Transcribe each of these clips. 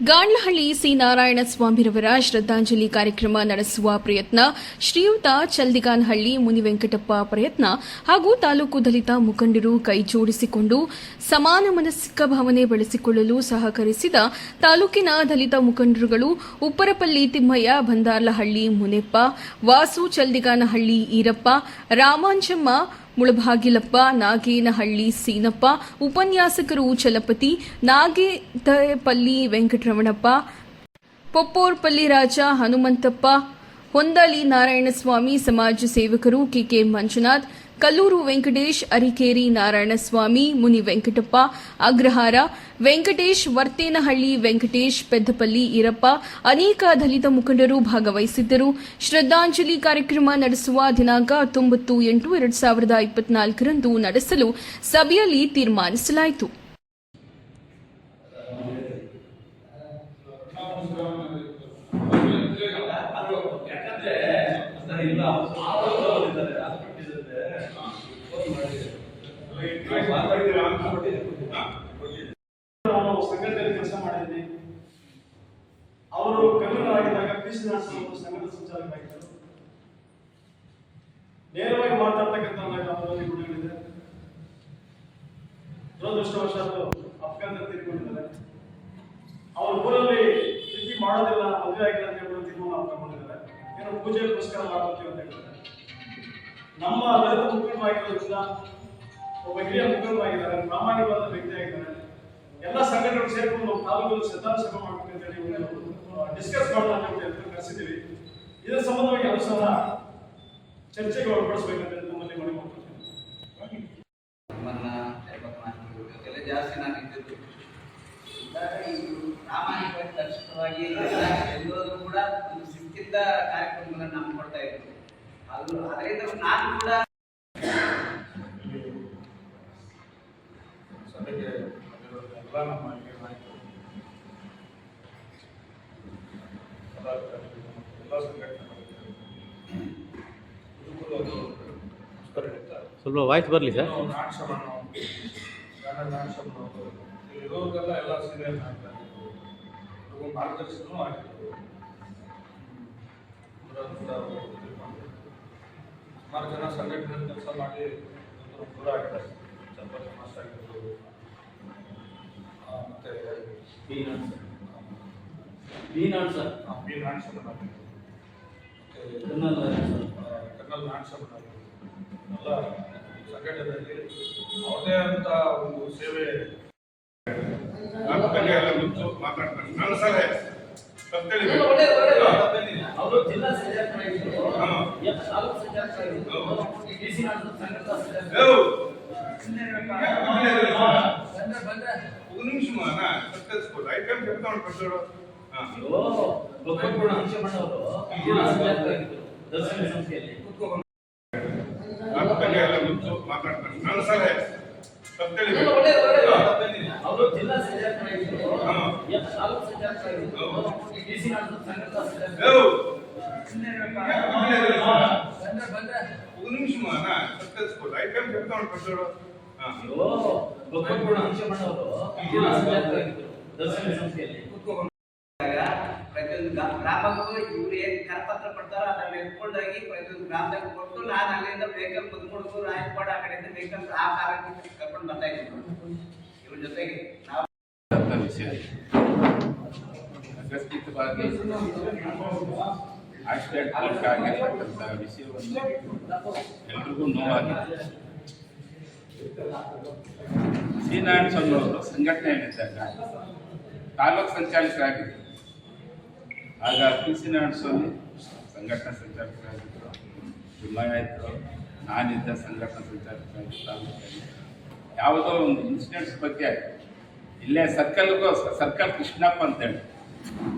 ಗಾಂಡ್ಲಹಳ್ಳಿ C Narayana ಸ್ವಾಮಿರವರ ಶ್ರದ್ಧಾಂಜಲಿ ಕಾರ್ಯಕ್ರಮ ನಡೆಸುವ ಪ್ರಯತ್ನ, ಶ್ರೀಯುತ ಚಲ್ದಿಗಾನಹಳ್ಳಿ ಮುನಿವೆಂಕಟಪ್ಪ ಪ್ರಯತ್ನ ಹಾಗೂ ತಾಲೂಕು ದಲಿತ ಮುಖಂಡರು ಕೈಜೋಡಿಸಿಕೊಂಡು ಸಮಾನ ಮನಸ್ಸಿಕ ಭಾವನೆ ಬೆಳೆಸಿಕೊಳ್ಳಲು ಸಹಕರಿಸಿದ ತಾಲೂಕಿನ ದಲಿತ ಮುಖಂಡರುಗಳು ಉಪ್ಪರಪಲ್ಲಿ ತಿಮ್ಮಯ್ಯ, ಬಂದಾರ್ಲಹಳ್ಳಿ ಮುನೆಪ್ಪ, ವಾಸು ಚಲ್ದಿಗಾನಹಳ್ಳಿ ಈರಪ್ಪ, ರಾಮಾಂಜಮ್ಮ ಮುಳಭಾಗಿಲಪ್ಪ ನಾಗೇನಹಳ್ಳಿ ಸೀನಪ್ಪ, ಉಪನ್ಯಾಸಕರು ಚಲಪತಿ ನಾಗೇತಪಲ್ಲಿ ವೆಂಕಟರಮಣಪ್ಪ, ಪೊಪ್ಪೋರ್ಪಲ್ಲಿ ರಾಜ ಹನುಮಂತಪ್ಪ ಹೊಂದಳಿ ನಾರಾಯಣಸ್ವಾಮಿ ಸಮಾಜ ಸೇವಕರು ಕೆಕೆ ಮಂಜುನಾಥ್ ಕಲ್ಲೂರು ವೆಂಕಟೇಶ್ ಅರಿಕೇರಿ ನಾರಾಯಣಸ್ವಾಮಿ, ಮುನಿ ವೆಂಕಟಪ್ಪ, ಅಗ್ರಹಾರ, ವೆಂಕಟೇಶ್ ವರ್ತೇನಹಳ್ಳಿ, ವೆಂಕಟೇಶ್ ಪೆದ್ದಪಲ್ಲಿ ಈರಪ್ಪ, ಅನೇಕ ದಲಿತ ಮುಖಂಡರು ಭಾಗವಹಿಸಿದ್ದರು. ಶ್ರದ್ಧಾಂಜಲಿ ಕಾರ್ಯಕ್ರಮ ನಡೆಸುವ ದಿನಾಂಕ ಹತ್ತೊಂಬತ್ತು ಎಂಟು ಎರಡು ಸಾವಿರದ ಇಪ್ಪತ್ನಾಲ್ಕರಂದು ನಡೆಸಲು ಸಭೆಯಲ್ಲಿ ತೀರ್ಮಾನಿಸಲಾಯಿತು. ನಾವು ಸಂಘದಲ್ಲಿ ಕೆಲಸ ಮಾಡಿದ್ವಿ ಅವರು ಕನ್ನಡರಾಗಿದ್ದಾಗ ಪೀಸ್ ಸಂಘದ ಸಂಚಾಲಕರಾಗಿದ್ದರು ನೇರವಾಗಿ ಮಾತಾಡ್ತಕ್ಕಂಥ ಅವರಲ್ಲಿ ಗುಣಗಳಿದೆ ದುರದೃಷ್ಟವಶಾತ್ ಅಫ್ಘಾನ್ ತೀರ್ಕೊಂಡಿದ್ದಾರೆ ಅವ್ರ ಊರಲ್ಲಿ ತಿಥಿ ಮಾಡೋದಿಲ್ಲ, ಮದುವೆ ಆಗಿಲ್ಲ ಅಂತ ಹೇಳಿ ತೀರ್ಮಾನ ಮಾಡ್ಕೊಂಡಿದ್ದಾರೆ. ಏನೋ ಪೂಜೆ ಪುರಸ್ಕಾರ ಮಾಡ್ಕೊತೀವಿ ಅಂತ ಹೇಳ್ತಾರೆ ನಮ್ಮ ದಲಿತ ಮುಖಂಡರಾಗಿರೋದ್ರಿಂದ ಒಬ್ಬ ಹಿರಿಯ ಮುಖಂಡರಾಗಿದ್ದಾರೆ, ಪ್ರಾಮಾಣಿಕವಾದ ವ್ಯಕ್ತಿ ಆಗಿದ್ದಾರೆ. ಎಲ್ಲ ಸಂಘಟನೆಗಳು ಸೇರ್ಕೊಂಡು ತಾಲೂಕು ಶ್ರದ್ಧಾ ಸಭೆ ಮಾಡ್ಬೇಕು ಅಂತ ಹೇಳಿ ಡಿಸ್ಕಸ್ ಮಾಡೋಣ ಅಂತ ಕರೆಸಿದ್ದೀವಿ. ಇದರ ಸಂಬಂಧವಾಗಿ ಅದು ಸಹ ಚರ್ಚೆಗೆ ಒಳಪಡಿಸ್ಬೇಕಂತ ಹೇಳಿ ನಮ್ಮಲ್ಲಿ ಮನವಿ ಮಾಡ್ಕೊಳ್ತೀನಿ ನಮ್ಮನ್ನ ಎಪ್ಪತ್ನಾಲ್ಕು ಇವತ್ತೆಲ್ಲ ಜಾಸ್ತಿ ನಾನು ಇದ್ದಿದ್ದು ಇದ್ದಾಗ ಇವರು ಪ್ರಾಮಾಣಿಕವಾಗಿ ಎಲ್ಲರೂ ಕೂಡ ಒಂದು ಶಿಸ್ತಿದ್ದ ಕಾರ್ಯಕ್ರಮಗಳನ್ನು ನಾವು ಕೊಡ್ತಾ ಇದ್ದೀವಿ ಅದು ಅದರಿಂದ ನಾನು ಕೂಡ ಸಭೆಗೆ ಎಲ್ಲ ನಮ್ಮ ಎಲ್ಲ ಸ್ವಲ್ಪ ವಾಯ್ಸ್ ಬರಲಿ ಸರ್. ನಾಟಕ ಇರೋರಿಗೆಲ್ಲ ಎಲ್ಲ ಸೀರಿಯಲ್ ಇವ್ರಿಗೂ ಮಾರ್ಗದರ್ಶನವೂ ತೀರ್ಮಾನ. ಸುಮಾರು ಜನ ಸಂಘಟನೆ ಕೆಲಸ ಮಾಡಿ ದೂರ ಆಗಿದ್ದಾರೆ ಚಂಪಲ್ ಮಾಸ್ಟರ್ ಆಗಿರ್ಬೋದು. ಮತ್ತೆ ಬಿ ಸರ್. ಆ, ಪಿ ನಾಟ್ಸಮನ್ ಆಗಿರ್ಬೋದು ಮತ್ತೆ ಕರ್ನಲ್ ನಾಟ್ಸಮನ್ ಆಗಿರ್ಬೋದು ಎಲ್ಲ ಸಂಘಟನೆಯಲ್ಲಿ ಅವರದೇ ಅಂತ ಒಂದು ಸೇವೆ ನನ್ನ ಎಲ್ಲ ನಿಂತು ಮಾತಾಡ್ತಾರೆ ನನ್ನ ಸಲಹೆ ತಪ್ಪೇಳಿ ಅವರು ಜಿಲ್ಲಾ ಒಂದು ನಿಮಿಷ ತಪ್ಪೇಸ್ಬೋದು ಐಟಮ್ ಕೆಪ್ತಾವಣ ಕೊಡ್ತಾರೋ ನನ್ನ ಬಗ್ಗೆ ಎಲ್ಲ ನಿಂತು ಮಾತಾಡ್ತಾರೆ ನನ್ನ ಸಲಹೆ ತಪ್ಪೇಳಿ ತಾಲೂಕು ಸಂಚಾಲಕರಾಗಿದ್ದರು ಡಿ ಸಿ ಸಂಘಟನಾ ಬಂದ್ರೆ ಬಂದ್ರೆ ఒక నిమిషం అన్న తెలుసుకోవాలి ఐటమ్ చెప్తా ఉంటాడు చూడు ఆ. ಒಕ್ಕೂಟ ಅಂಶ ಮಾಡವರು ಜಿಲ್ಲಾ ಸಂಚಾಲಕರಾಗಿದ್ದರು ದರ್ಶನ ಸಂಸ್ಥೆಯಲ್ಲಿ ಪ್ರತಿಯೊಂದು ಗ್ರಾ- ಗ್ರಾಮಕ್ಕೂ ಇವ್ರು ಏನ್ ಕರಪತ್ರ ಕೊಡ್ತಾರೋ ಅದನ್ನ ಎತ್ಕೊಂಡೋಗಿ ಪ್ರತಿಯೊಂದು ಗ್ರಾಮದಾಗ ಕೊಟ್ಟು ನಾನು ಅಲ್ಲಿಂದ ವೆಹಿಕಲ್ ಕುದ್ಕೊಡ್ತು ರಾಯಪಾಡ ಆ ಕಡೆಯಿಂದ ವೆಹಿಕಲ್ ಆ ಕಾಲಕ್ಕೆ ಕರ್ಕೊಂಡು ಬರ್ತಾ ಇದ್ದೀನಿ ಇವ್ರ ಜೊತೆಗೆ ನಾವು ವಿಷಯ ಅಗತ್ಯವಾಗಿ ಆಕ್ಸಿಡೆಂಟ್ ಆಗಿರ್ತಕ್ಕಂಥ ವಿಷಯವನ್ನು ಎಲ್ರಿಗೂ ನೋವಾಗಿದೆ ಶ್ರೀನಾರಾಯಣ ಸ್ವಾಮಿ ಅವರು ಸಂಘಟನೆಯಲ್ಲಿದ್ದಾಗ ತಾಲೂಕು ಸಂಚಾಲಕರಾಗಿದ್ದರು ಆಗ ಪಿ ಸಿ ಸ್ವಾಮಿ ಸಂಘಟನಾ ಸಂಚಾಲಕರಾಗಿದ್ದರು ಇದ್ದರು ನಾನಿದ್ದ ಸಂಘಟನಾ ಸಂಚಾಲಕರಾಗಿ ತಾಲೂಕಲ್ಲಿ ಯಾವುದೋ ಒಂದು ಇನ್ಸಿಡೆಂಟ್ಸ್ ಬಗ್ಗೆ ಇಲ್ಲೇ ಸರ್ಕಲ್ಗೂ ಸರ್ಕಲ್ ಕೃಷ್ಣಪ್ಪ ಅಂತೇಳಿ.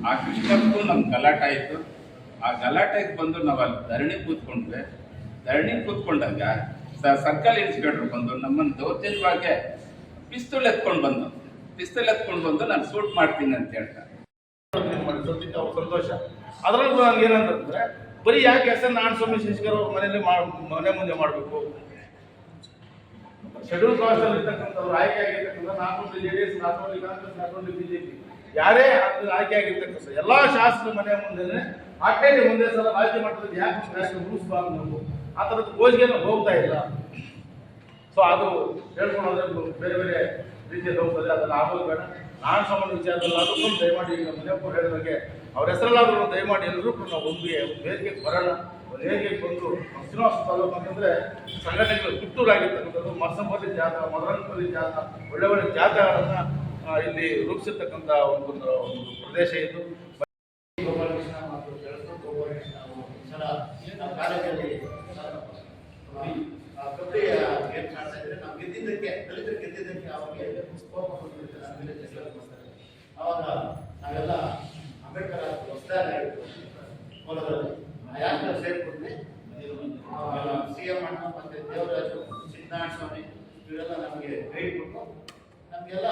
ಆ ಕೃಷ್ಣಕ್ಕೂ ನಮ್ಮ ಗಲಾಟೆ ಆಯಿತು. ಆ ಗಲಾಟೆಗೆ ಬಂದು ನಾವು ಅಲ್ಲಿ ಧರಣಿ ಕೂತ್ಕೊಂಡ್ವಿ. ಧರಣಿ ಕೂತ್ಕೊಂಡಾಗ ಸರ್ಕಲ್ ಇನ್ಸ್ಪೆಕ್ಟರ್ ಬಂದು ನಮ್ಮನ್ನು ದೌರ್ಜನ್ಯವಾಗಿ ಪಿಸ್ತೂಲ್ ಎತ್ಕೊಂಡು ಬಂದು, ಪಿಸ್ತೂಲ್ ಎತ್ಕೊಂಡು ಬಂದು ನಾನು ಸೂಟ್ ಮಾಡ್ತೀನಿ ಅಂತ ಹೇಳ್ತಾರೆ ಸಂತೋಷ. ಅದರಲ್ಲೂ ನನಗೆ ಏನಂತಂದ್ರೆ, ಬರೀ ಯಾಕೆ ಹೆಸರು ನಾನು ಸ್ವಾಮಿ ಶಶಿಕರ್ ಮನೆಯಲ್ಲಿ ಮನೆ ಮುಂದೆ ಮಾಡಬೇಕು? ಶೆಡ್ಯೂಲ್ ಕಾಸ್ಟ್ ಅಲ್ಲಿ ಇರ್ತಕ್ಕಂಥವ್ರು ಆಯ್ಕೆ ಆಗಿರ್ತಕ್ಕಂಥ ನಾನು J D S Congress BJP ಯಾರೇ ಆಯ್ಕೆ ಆಗಿರ್ತಕ್ಕಂಥ ಎಲ್ಲಾ ಶಾಸಕರ ಮನೆ ಮುಂದೆ ಆಟೇಲಿ ಮುಂದೆ ಸಲ ರಾಜ್ಯ ಮಟ್ಟದಲ್ಲಿ ಯಾಕೆ ರೂಪಿಸಬಾರ್ದು ನಾವು ಆ ಥರದ ಗೋಜಿಗೆಲ್ಲ ಹೋಗ್ತಾ ಇಲ್ಲ. ಸೊ ಅದು ಹೇಳ್ಕೊಂಡ್ರೆ ಬೇರೆ ಬೇರೆ ರೀತಿಯಲ್ಲಿ ಹೋಗ್ತದೆ ಅದನ್ನು ಆಗೋದು ಬೇಡ. ನಾನು ಸಂಬಂಧ ವಿಚಾರದಲ್ಲಿ ಅದಕ್ಕೂ ದಯಮಾಡಿ ಈಗ ಮುನಿಯಪ್ಪ ಹೇಳಿದಾಗೆ ಅವ್ರ ಹೆಸರಲ್ಲಾದ್ರೂ ದಯಮಾಡಿ ಎಲ್ಲರೂ ಕೂಡ ನಾವು ಒಂದು ವೇದಿಕೆಗೆ ಬರೋಣ. ಒಂದು ಬಂದು ನಮ್ಮ ಶ್ರೀನಿವಾಸ ತಾಲೂಕು ಅಂತಂದ್ರೆ ಸಂಘಟನೆಗಳು ಕಿತ್ತೂರಾಗಿರ್ತಕ್ಕಂಥದ್ದು ಮಸಂಪಲ್ಲಿ ಜಾತ ಮದರಂಪಲ್ಲಿ ಜಾತ ಒಳ್ಳೆ ಒಳ್ಳೆ ಜಾತಗಳನ್ನ ಇಲ್ಲಿ ರೂಪಿಸಿರ್ತಕ್ಕಂಥ ಒಂದು ಒಂದು ಪ್ರದೇಶ ಇದು ಮತ್ತು ನಮ್ಮ ಕಾಲೇಜಲ್ಲಿ ನಾವು ಗೆದ್ದಿದ್ದಕ್ಕೆ ಮಾಡ್ತಾರೆ. ಅವಾಗ ನಾವೆಲ್ಲ ಯಾಕೆ ಸೇರ್ಕೊಂಡ್ವಿ ಸಿ ಎಂ ಅಣ್ಣ ಮತ್ತೆ ದೇವರಾಜು ಸಿದ್ದನಾಥ ಸ್ವಾಮಿ, ಇವರೆಲ್ಲ ನಮಗೆ ಗೈಡ್ ಕೊಟ್ಟು ನಮಗೆಲ್ಲ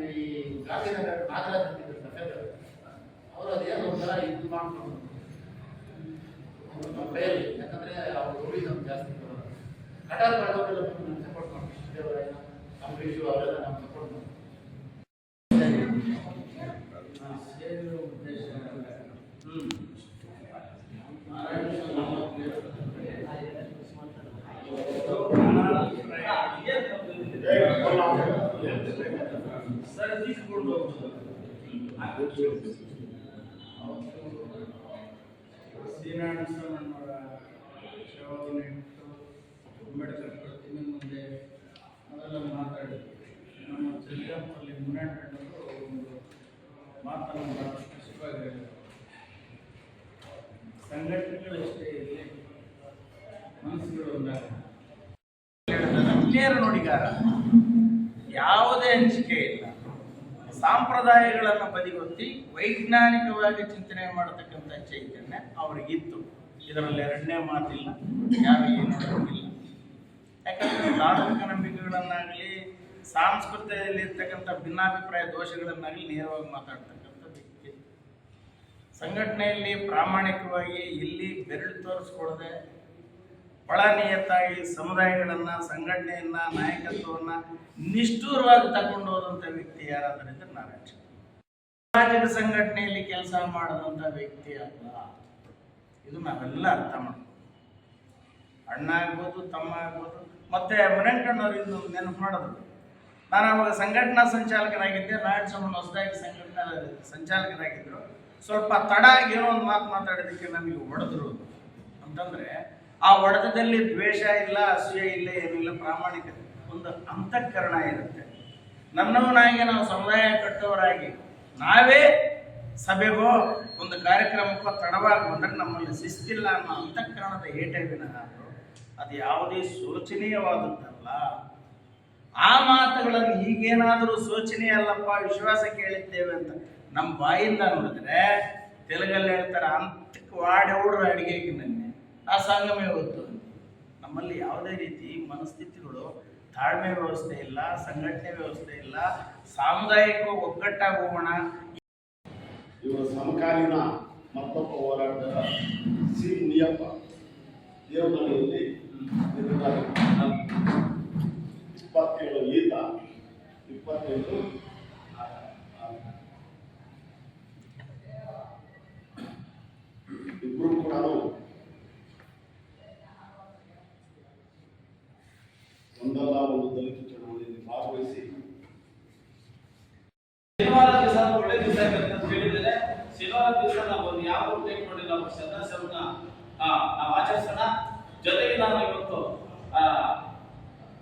ಈ ಗಾಂಧಿನಗರ ನಾಗರಾಜ್ ಅಂತಿದ್ರು ಸಫೇದರ್ ಅವರು ಅದೇನು ಒಂಥರ ಇದು ಮಾಡ್ಕೊಂಡು ನಮ್ಮ ಕೈಯಲ್ಲಿ ಯಾಕಂದ್ರೆ ಅವ್ರು ರೂಢಿ ನಮ್ಗೆ ಜಾಸ್ತಿ ಕಟಾರ್ ಮಾಡೋರೆಲ್ಲ ನಮ್ಗೆ ಸಪೋರ್ಟ್ ಮಾಡ್ತೀವಿ ದೇವರಾಯ ಅಂಬರೀಷು, ಅವರೆಲ್ಲ ನಮ್ಗೆ ಸಪೋರ್ಟ್ ಮಾಡ್ತಾರೆ ಶ್ರೀನಾರಾಯಣಸ್ವಾಮಣ್ಣವರ ಶವವನ್ನು ಇಟ್ಟು ಅಂಬೇಡ್ಕರ್ ಪ್ರತಿಮೆ ಮುಂದೆ ಅದೆಲ್ಲ ಮಾತಾಡಿ ನಮ್ಮ ಚಂದ್ರಪ್ಪಲ್ಲಿ ಮುನ್ನಡೆದು ಒಂದು ಮಾತನ್ನು ಭಾಳಷ್ಟು ಸ್ಪಷ್ಟವಾಗಿ ಹೇಳಿದರು ಸಂಘಟನೆಗಳಷ್ಟೇ ಇರಲಿ ಮನಸ್ಸುಗಳು ಒಂದಾಗ ನೇರ ನುಡಿಗಾರ ಯಾವುದೇ ಹಂಚಿಕೆ ಇಲ್ಲ. ಸಾಂಪ್ರದಾಯಗಳನ್ನು ಬದಿಗೊತ್ತಿ ವೈಜ್ಞಾನಿಕವಾಗಿ ಚಿಂತನೆ ಮಾಡತಕ್ಕಂಥ ಚೈತನ್ಯ ಅವರಿಗಿತ್ತು. ಇದರಲ್ಲಿ ಎರಡನೇ ಮಾತಿಲ್ಲ, ಯಾರು ಏನು ಇಲ್ಲ ಯಾಕಂದರೆ ಧಾರ್ಮಿಕ ನಂಬಿಕೆಗಳನ್ನಾಗಲಿ ಸಾಂಸ್ಕೃತಿಯಲ್ಲಿ ಇರ್ತಕ್ಕಂಥ ಭಿನ್ನಾಭಿಪ್ರಾಯ ದೋಷಗಳನ್ನಾಗಲಿ ನೇರವಾಗಿ ಮಾತಾಡ್ತಕ್ಕಂಥ ವ್ಯಕ್ತಿ. ಸಂಘಟನೆಯಲ್ಲಿ ಪ್ರಾಮಾಣಿಕವಾಗಿ ಇಲ್ಲಿ ಬೆರಳು ತೋರಿಸ್ಕೊಳ್ಳದೆ ಒಳ ನಿಯತ್ತಾಗಿ ಸಮುದಾಯಗಳನ್ನ, ಸಂಘಟನೆಯನ್ನ, ನಾಯಕತ್ವವನ್ನ ನಿಷ್ಠೂರವಾಗಿ ತಗೊಂಡು ಹೋದಂಥ ವ್ಯಕ್ತಿ ಯಾರಾದ್ರೆ ನಾರಾಯಣ. ಸಾಮಾಜಿಕ ಸಂಘಟನೆಯಲ್ಲಿ ಕೆಲಸ ಮಾಡದಂತ ವ್ಯಕ್ತಿ ಅಲ್ಲ. ಇದು ನಾವೆಲ್ಲ ಅರ್ಥ ಮಾಡ್ಬೇಕು ಅಣ್ಣ ಆಗ್ಬೋದು, ತಮ್ಮ ಆಗ್ಬೋದು, ಮತ್ತೆ ಮನೆಕಂಡವ್ರು ಇಂದು ನೆನಪು ಮಾಡಿದ್ರು ನಾನು ಅವಾಗ ಸಂಘಟನಾ ಸಂಚಾಲಕರಾಗಿದ್ದೆ ನಾರಾಯಣ ಸ್ವಾಮಿ ಹೊಸದಾಗಿ ಸಂಘಟನಾ ಸಂಚಾಲಕರಾಗಿದ್ದರು ಸ್ವಲ್ಪ ತಡ ಆಗಿರೋ ಒಂದು ಮಾತು ಮಾತಾಡೋದಕ್ಕೆ ನಮಗೆ ಹೊಡೆದ್ರು ಅಂತಂದ್ರೆ ಆ ಒಡೆತದಲ್ಲಿ ದ್ವೇಷ ಇಲ್ಲ, ಅಸೂಯೆ ಇಲ್ಲ, ಏನಿಲ್ಲ ಪ್ರಾಮಾಣಿಕತೆ ಒಂದು ಅಂತಃಕರಣ ಇರುತ್ತೆ. ನನ್ನವನಾಗಿ ನಾವು ಸಮುದಾಯ ಕಟ್ಟೋರಾಗಿ ನಾವೇ ಸಭೆಗೋ ಒಂದು ಕಾರ್ಯಕ್ರಮಕ್ಕೋ ತಡವಾಗಿ ಬಂದರೆ ನಮ್ಮಲ್ಲಿ ಶಿಸ್ತಿಲ್ಲ ಅನ್ನೋ ಅಂತಃಕರಣದ ಏಟೆ ವಿನಃ ಅದು. ಯಾವುದೇ ಶೋಚನೀಯವಾದದ್ದಲ್ಲ. ಆ ಮಾತುಗಳನ್ನು ಈಗೇನಾದರೂ ಶೋಚನೀಯ ಅಲ್ಲಪ್ಪ, ವಿಶ್ವಾಸ ಕೇಳಿದ್ದೇವೆ ಅಂತ ನಮ್ಮ ಬಾಯಿಂದ ನೋಡಿದ್ರೆ, ತೆಲುಗಲ್ಲಿ ಹೇಳ್ತಾರೆ ಅಂತಕ್ಕೆ ವಾಡಿ ಹುಡ್ರ ಅಡಿಗೆಗೆ ಆ ಸಂಗಮೇ ಹೊತ್ತು ನಮ್ಮಲ್ಲಿ ಯಾವುದೇ ರೀತಿ ಮನಸ್ಥಿತಿಗಳು, ತಾಳ್ಮೆ ವ್ಯವಸ್ಥೆ ಇಲ್ಲ, ಸಂಘಟನೆ ವ್ಯವಸ್ಥೆ ಇಲ್ಲ, ಸಾಮುದಾಯಿಕ ಒಗ್ಗಟ್ಟಾಗಿ ಹೋಗೋಣ ಇವರ ಸಮಕಾಲೀನ ಮತ್ತೊಬ್ಬ ಹೋರಾಟದ ಸಿ. ಮುನಿಯಪ್ಪ ದೇವನಹಳ್ಳಿಯಲ್ಲಿ. ಇಪ್ಪತ್ತೇಳು ಈತ ಇಪ್ಪತ್ತೆಂಟು ಇಬ್ಬರು ಕೂಡ ಒಂದಲ್ಲ ಒಂದು ದಲಿತ ಚಳವಳಿಯಲ್ಲಿ ಭಾಗವಹಿಸಿ ಶನಿವಾರ ದಿವಸ ಒಳ್ಳೆ ದಿವಸ ಅಂತ ಹೇಳಿದರೆ ಶನಿವಾರ ದಿವಸ ನಾವು ಒಂದು ಯಾವ ಟೈಪ್ ಮಾಡಿ ನಾವು ಸದಸ್ಯರನ್ನ ನಾವು ಆಚರಿಸೋಣ ಜೊತೆಗೆ ನಾನು ಇವತ್ತು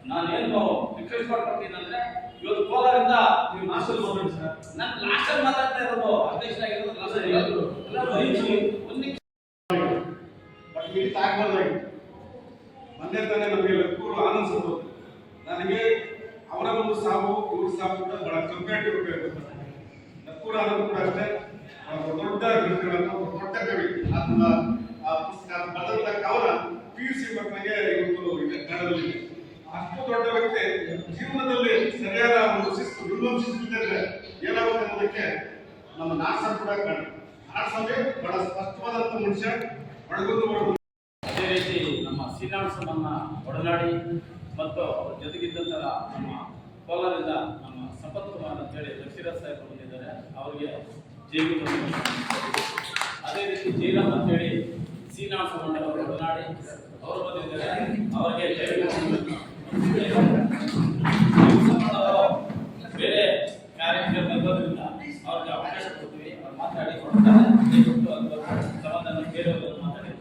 ನಾನೇನು ರಿಕ್ವೆಸ್ಟ್ ಮಾಡ್ಕೊಡ್ತೀನಿ ಅಂದ್ರೆ ಇವತ್ತು ಕೋಲಾರಿಂದ ನೀವು ಮಾಸ್ಟರ್ ಮಾತಾಡಿ ಸರ್ ನಾನು ಲಾಸ್ಟ್ ಮಾತಾಡ್ತಾ ಇರೋದು ನಿಮಿಷ- ಒಂದು ನಿಮಿಷ ಬಟ್ ಮೀಟ್ ಆಗ್ಬಾರ್ದಾಗಿತ್ತು ಮೊನ್ನೆ ತಾನೇ ನಮಗೆ ಲಕ್ಕೂರು ಆನಂದ್ ಸತ್ತು ನನಗೆ ಅವರ ಒಂದು ಸಾವು ಇವ್ರ ಸಾವು ಕೂಡ ಬಹಳ ಕಂಪೇಟಿವ್ ಲಕ್ಕೂರು ಆನಂದ್ ಕೂಡ ಅಷ್ಟೇ ದೊಡ್ಡ ಗ್ರಂಥಗಳನ್ನು ಒಬ್ಬ ದೊಡ್ಡ ಕವಿ ಅದನ್ನ ಆ ಪುಸ್ತಕ ಬರೆದಂತ ಕವನ ಪಿ ಯು ಸಿ ಮಕ್ಕಳಿಗೆ ಇವತ್ತು ಕನ್ನಡದಲ್ಲಿ ಅಷ್ಟು ದೊಡ್ಡ ವ್ಯಕ್ತಿ, ಜೀವನದಲ್ಲಿ ಸರಿಯಾದ ಒಂದು ಶಿಸ್ತು ಇನ್ನೊಂದು ಶಿಸ್ತು ಇದ್ದರೆ ಏನಾಗುತ್ತೆ ಅನ್ನೋದಕ್ಕೆ ನಮ್ಮ ನಾಸರ್ ಕೂಡ ಕಾಣ. ನಾಡ್ಸಂಗೆ ಬಹಳ ಸ್ಪಷ್ಟವಾದಂತ ಮನುಷ್ಯ, ಒಳಗೊಂದು ಅದೇ ರೀತಿ ನಮ್ಮ ಶ್ರೀನಿವಾಸನನ್ನ ಒಡನಾಡಿ ಮತ್ತು ಅವ್ರ ಜೊತೆಗಿದ್ದಂತಹ ನಮ್ಮ ಕೋಲಾರಿಂದ ನಮ್ಮ ಸಂಪತ್ ಕುಮಾರ್ ಅಂತೇಳಿ ಲಕ್ಷ್ಮೀರಾಜ್ ಸಾಹೇಬ್ ಬಂದಿದ್ದಾರೆ. ಅವರಿಗೆ ಅದೇ ರೀತಿ ಜೈರಾಮ್ ಅಂತೇಳಿ ಶ್ರೀನಿವಾಸ ಮಂಡಲ ಒಡನಾಡಿ ಅವರು ಬಂದಿದ್ದಾರೆ. ಅವರಿಗೆ ಬೇರೆ ಕಾರ್ಯಕ್ರಮ ಇರೋದ್ರಿಂದ ಅವ್ರಿಗೆ ಅವಕಾಶ ಕೊಡ್ತೀವಿ. ಅವ್ರು ಮಾತಾಡಿ ಕೊಡ್ತಾರೆ. ಸಮಾಧಾನ ಬೇರೆಯವರು ಮಾತಾಡಿ.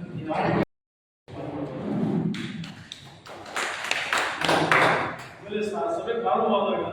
ಸಭೆ ಪ್ರಾರಂಭವಾದಾಗ